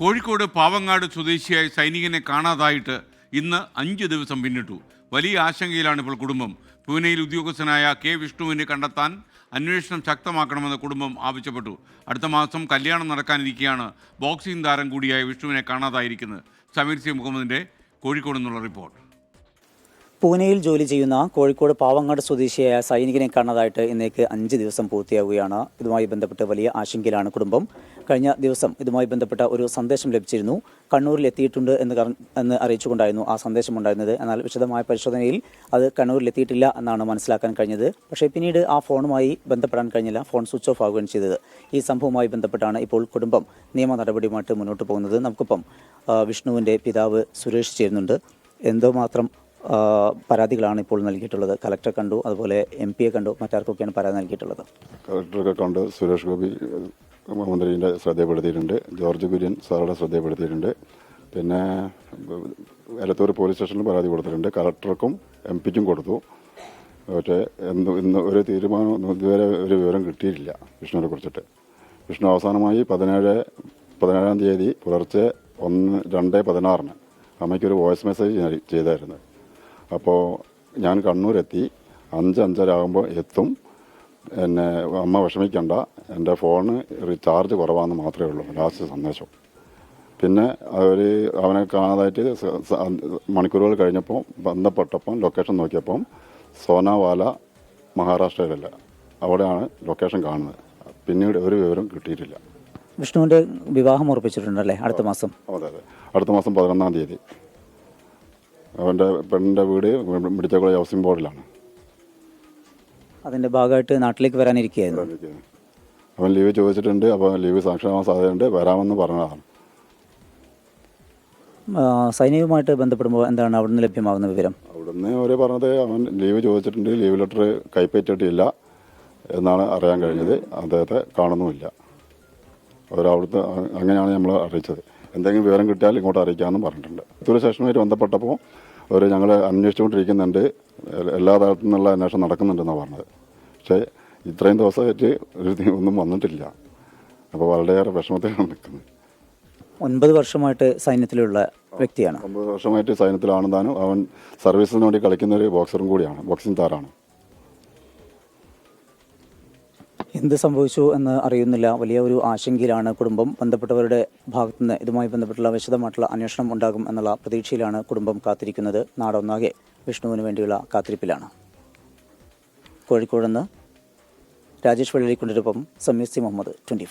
കോഴിക്കോട് പാവങ്ങാട് സ്വദേശിയായ സൈനികനെ കാണാതായിട്ട് ഇന്ന് അഞ്ച് ദിവസം പിന്നിട്ടു. വലിയ ആശങ്കയിലാണ് ഇപ്പോൾ കുടുംബം. പൂനെയിൽ ഉദ്യോഗസ്ഥനായ കെ വിഷ്ണുവിനെ കണ്ടെത്താൻ അന്വേഷണം ശക്തമാക്കണമെന്ന് കുടുംബം ആവശ്യപ്പെട്ടു. അടുത്ത മാസം കല്യാണം നടക്കാനിരിക്കെയാണ് ബോക്സിംഗ് താരം കൂടിയായ വിഷ്ണുവിനെ കാണാതായിരിക്കുന്നത്. സമീർ സി മുഹമ്മദിന്റെ കോഴിക്കോട് നിന്നുള്ള റിപ്പോർട്ട്. പൂനെയിൽ ജോലി ചെയ്യുന്ന കോഴിക്കോട് പാവങ്ങാട് സ്വദേശിയായ സൈനികനെ കാണാതായിട്ട് ഇന്നേക്ക് അഞ്ച് ദിവസം പൂർത്തിയാവുകയാണ്. ഇതുമായി ബന്ധപ്പെട്ട് വലിയ ആശങ്കയിലാണ് കുടുംബം. കഴിഞ്ഞ ദിവസം ഇതുമായി ബന്ധപ്പെട്ട ഒരു സന്ദേശം ലഭിച്ചിരുന്നു. കണ്ണൂരിൽ എത്തിയിട്ടുണ്ട് എന്ന് എന്ന് അറിയിച്ചുകൊണ്ടായിരുന്നു ആ സന്ദേശം ഉണ്ടായിരുന്നത്. എന്നാൽ വിശദമായ പരിശോധനയിൽ അത് കണ്ണൂരിൽ എത്തിയിട്ടില്ല എന്നാണ് മനസ്സിലാക്കാൻ കഴിഞ്ഞത്. പക്ഷേ പിന്നീട് ആ ഫോണുമായി ബന്ധപ്പെടാൻ കഴിഞ്ഞില്ല. ഫോൺ സ്വിച്ച് ഓഫ് ആകുകയും ചെയ്തത്. ഈ സംഭവവുമായി ബന്ധപ്പെട്ടാണ് ഇപ്പോൾ കുടുംബം നിയമ നടപടിയുമായിട്ട് മുന്നോട്ട് പോകുന്നത്. നമുക്കിപ്പം വിഷ്ണുവിന്റെ പിതാവ് സുരേഷ് ചേരുന്നുണ്ട്. എന്തോ മാത്രം പരാതികളാണ് ഇപ്പോൾ നൽകിയിട്ടുള്ളത്? കലക്ടർ കണ്ടു അതുപോലെ എം പിയെ കണ്ടു മറ്റാർക്കൊക്കെയാണ് പരാതി നൽകിയിട്ടുള്ളത്? കളക്ടറെ കണ്ട് സുരേഷ് ഗോപി ഏഹ്, ശ്രദ്ധയിൽപ്പെടുത്തിയിട്ടുണ്ട് ജോർജ് കുര്യൻ സാറുടെ ശ്രദ്ധയിൽപ്പെടുത്തിയിട്ടുണ്ട് പിന്നെ എലത്തൂർ പോലീസ് സ്റ്റേഷനിൽ പരാതി കൊടുത്തിട്ടുണ്ട് കളക്ടർക്കും എം പിക്കും കൊടുത്തു. പക്ഷേ എന്ത് ഇന്ന് ഒരു തീരുമാനം ഇതുവരെ ഒരു വിവരം കിട്ടിയിട്ടില്ല വിഷ്ണുവിനെ കുറിച്ചിട്ട്. വിഷ്ണു അവസാനമായി പതിനേഴ് പതിനേഴാം തീയതി പുലർച്ചെ ഒന്ന് രണ്ട് പതിനാറിന് അമ്മയ്ക്കൊരു വോയിസ് മെസ്സേജ് ചെയ്തായിരുന്നു. അപ്പോൾ ഞാൻ കണ്ണൂരെത്തി അഞ്ച് അഞ്ചര ആകുമ്പോൾ എത്തും. എന്നെ അമ്മ വിഷമിക്കണ്ട. എന്റെ ഫോണ് റീചാർജ് കുറവാണെന്ന് മാത്രമേ ഉള്ളൂ. ലാസ്റ്റ് സന്ദേശം. പിന്നെ അവർ അവനെ കാണാതായിട്ട് മണിക്കൂറുകൾ കഴിഞ്ഞപ്പോൾ ബന്ധപ്പെട്ടപ്പം ലൊക്കേഷൻ നോക്കിയപ്പം സോനാവാല മഹാരാഷ്ട്രയിലല്ല. അവിടെയാണ് ലൊക്കേഷൻ കാണുന്നത്. പിന്നീട് ഒരു വിവരം കിട്ടിയിട്ടില്ല. വിഷ്ണുവിന്റെ വിവാഹം ഉറപ്പിച്ചിട്ടുണ്ടല്ലേ? അടുത്ത മാസം. അതെ അതെ. അടുത്ത മാസം പതിനൊന്നാം തീയതി. അവന്റെ പെണ്ണിന്റെ വീട് മിടിച്ചക്കുള ഹൗസിംഗ് ബോർഡിലാണ്. അതിന്റെ ഭാഗമായിട്ട് നാട്ടിലേക്ക് വരാനിരിക്കുകയായിരുന്നു. അവൻ ലീവ് ചോദിച്ചിട്ടുണ്ട് അപ്പോൾ ലീവ് സാക്ഷരമാവാൻ സാധ്യതയുണ്ട് വരാമെന്ന് പറഞ്ഞതാണ്. സൈനികവുമായിട്ട് ബന്ധപ്പെടുമ്പോൾ എന്താണ് അവിടുന്ന് ലഭ്യമാകുന്ന വിവരം? അവിടുന്ന് അവർ പറഞ്ഞത് അവൻ ലീവ് ചോദിച്ചിട്ടുണ്ട് ലീവ് ലെറ്റർ കൈപ്പറ്റിയിട്ടില്ല എന്നാണ് അറിയാൻ കഴിഞ്ഞത് അദ്ദേഹത്തെ കാണുന്നുമില്ല. അവരവിടുത്തെ അങ്ങനെയാണ് നമ്മൾ അറിയിച്ചത്. എന്തെങ്കിലും വിവരം കിട്ടിയാൽ ഇങ്ങോട്ട് അറിയിക്കാമെന്നും പറഞ്ഞിട്ടുണ്ട്. പുത്തൂർ സ്റ്റേഷനുമായിട്ട് ബന്ധപ്പെട്ടപ്പോൾ അവർ ഞങ്ങൾ അന്വേഷിച്ചുകൊണ്ടിരിക്കുന്നുണ്ട്. എല്ലാ തരത്തിൽ നിന്നുള്ള അന്വേഷണം നടക്കുന്നുണ്ടെന്നാണ് പറഞ്ഞത്. പക്ഷേ ഇത്രയും ദിവസമായിട്ട് ഒരു ഒന്നും വന്നിട്ടില്ല. അപ്പോൾ വളരെയേറെ വിഷമത്തിലാണ് നിൽക്കുന്നത്. ഒൻപത് വർഷമായിട്ട് സൈന്യത്തിലുള്ള വ്യക്തിയാണ്. ഒമ്പത് വർഷമായിട്ട് സൈന്യത്തിലാണ് താനും അവൻ സർവീസിന് വേണ്ടി കളിക്കുന്ന ഒരു ബോക്സറും കൂടിയാണ് ബോക്സിംഗ് താരാണ്. എന്ത് സംഭവിച്ചു എന്ന് അറിയുന്നില്ല. വലിയ ഒരു ആശങ്കയിലാണ് കുടുംബം ബന്ധപ്പെട്ടവരുടെ ഭാഗത്തുനിന്ന് ഇതുമായി ബന്ധപ്പെട്ടുള്ള വിശദമായിട്ടുള്ള അന്വേഷണം ഉണ്ടാകും എന്നുള്ള പ്രതീക്ഷയിലാണ് കുടുംബം കാത്തിരിക്കുന്നത്. നാടൊന്നാകെ വിഷ്ണുവിന് വേണ്ടിയുള്ള കാത്തിരിപ്പിലാണ്. കോഴിക്കോട് നിന്ന് രാജേഷ് വെള്ളരിക്കുണ്ടിനൊപ്പം സമീർ സി മുഹമ്മദ് ട്വന്റി